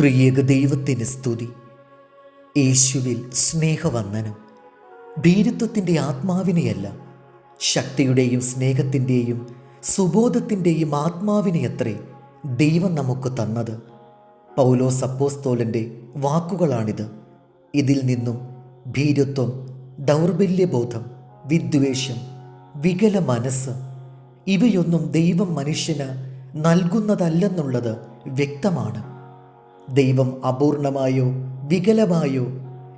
ത്രിയേക ദൈവത്തിന് സ്തുതി. യേശുവിൽ സ്നേഹവന്ദനം. ഭീരുത്വത്തിന്റെ ആത്മാവിനെയല്ല ശക്തിയുടെയും സ്നേഹത്തിന്റെയും സുബോധത്തിന്റെയും ആത്മാവിനെയത്രേ ദൈവം നമുക്ക് തന്നത്. പൗലോസ് സപ്പോസ്തോലന്റെ വാക്കുകളാണിത്. ഇതിൽ നിന്നും ഭീരുത്വം ദൗർബല്യബോധം വിദ്വേഷം വികല മനസ്സ് ഇവയൊന്നും ദൈവം മനുഷ്യന് നൽകുന്നതല്ലെന്നുള്ളത് വ്യക്തമാണ്. ദൈവം അപൂർണമായോ വികലമായോ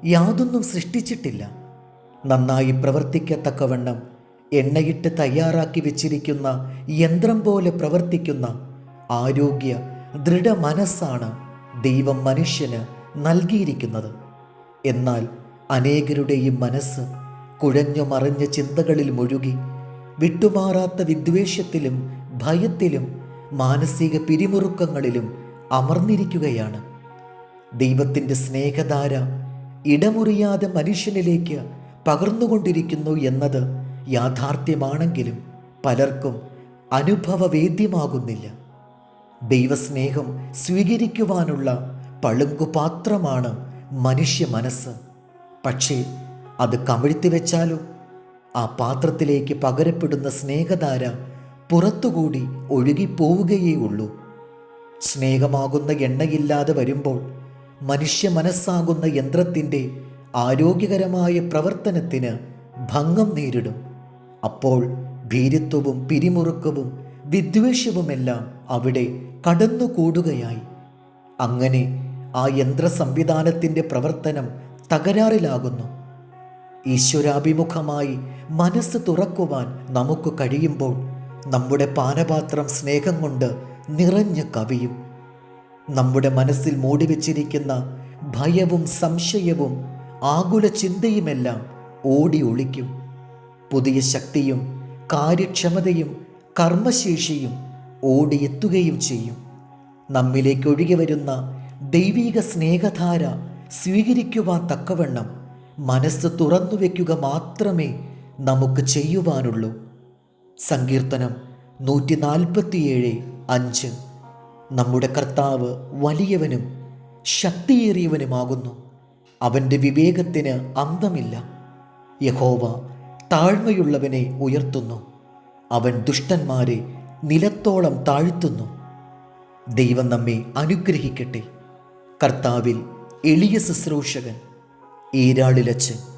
യാതൊന്നും സൃഷ്ടിച്ചിട്ടില്ല. നന്നായി പ്രവർത്തിക്കത്തക്കവണ്ണം എണ്ണയിട്ട് തയ്യാറാക്കി വെച്ചിരിക്കുന്ന യന്ത്രം പോലെ പ്രവർത്തിക്കുന്ന ആരോഗ്യ ദൃഢ മനസ്സാണ് ദൈവം മനുഷ്യന് നൽകിയിരിക്കുന്നത്. എന്നാൽ അനേകരുടെയും മനസ്സ് കുഴഞ്ഞു മറിഞ്ഞ ചിന്തകളിൽ മുഴുകി വിട്ടുമാറാത്ത വിദ്വേഷത്തിലും ഭയത്തിലും മാനസിക പിരിമുറുക്കങ്ങളിലും അമർന്നിരിക്കുകയാണ്. ദൈവത്തിന്റെ സ്നേഹധാര ഇടമുറിയാതെ മനുഷ്യനിലേക്ക് പകർന്നുകൊണ്ടിരിക്കുന്നു എന്നത് യാഥാർത്ഥ്യമാണെങ്കിലും പലർക്കും അനുഭവവേദ്യമാകുന്നില്ല. ദൈവസ്നേഹം സ്വീകരിക്കുവാനുള്ള പളുങ്കുപാത്രമാണ് മനുഷ്യ മനസ്സ്. പക്ഷേ അത് കമിഴ്ത്തി വെച്ചാലോ ആ പാത്രത്തിലേക്ക് പകരപ്പെടുന്ന സ്നേഹധാര പുറത്തുകൂടി ഒഴുകിപ്പോവുകയേ ഉള്ളൂ. സ്നേഹമാകുന്ന എണ്ണയില്ലാതെ വരുമ്പോൾ മനുഷ്യ മനസ്സാകുന്ന യന്ത്രത്തിന്റെ ആരോഗ്യകരമായ പ്രവർത്തനത്തിന് ഭംഗം നേരിടും. അപ്പോൾ ഭീരുത്വവും പിരിമുറുക്കവും വിദ്വേഷവുമെല്ലാം അവിടെ കടന്നുകൂടുകയായി. അങ്ങനെ ആ യന്ത്ര സംവിധാനത്തിന്റെ പ്രവർത്തനം തകരാറിലാകുന്നു. ഈശ്വരാഭിമുഖമായി മനസ്സ് തുറക്കുവാൻ നമുക്ക് കഴിയുമ്പോൾ നമ്മുടെ പാനപാത്രം സ്നേഹം കൊണ്ട് നിറഞ്ഞു കവിയും നമ്മുടെ മനസ്സിൽ മൂടിവെച്ചിരിക്കുന്ന ഭയവും സംശയവും ആകുല ചിന്തയുമെല്ലാം ഓടി ഒളിക്കും. പുതിയ ശക്തിയും കാര്യക്ഷമതയും കർമ്മശേഷിയും ഓടിയെത്തുകയും ചെയ്യും. നമ്മിലേക്ക് ഒഴുകി വരുന്ന ദൈവിക സ്നേഹധാര സ്വീകരിക്കുവാൻ തക്കവണ്ണം മനസ്സ് തുറന്നു വയ്ക്കുക മാത്രമേ നമുക്ക് ചെയ്യുവാനുള്ളൂ. സങ്കീർത്തനം നൂറ്റി നാൽപ്പത്തിയേഴ് അഞ്ച്. നമ്മുടെ കർത്താവ് വലിയവനും ശക്തിയേറിയവനുമാകുന്നു. അവന്റെ വിവേകത്തിന് അന്തമില്ല. യഹോവ താഴ്മയുള്ളവനെ ഉയർത്തുന്നു. അവൻ ദുഷ്ടന്മാരെ നിലത്തോളം താഴ്ത്തുന്നു. ദൈവം നമ്മെ അനുഗ്രഹിക്കട്ടെ. കർത്താവിൽ എളിയ ശുശ്രൂഷകൻ ഈരാളിലച്ച്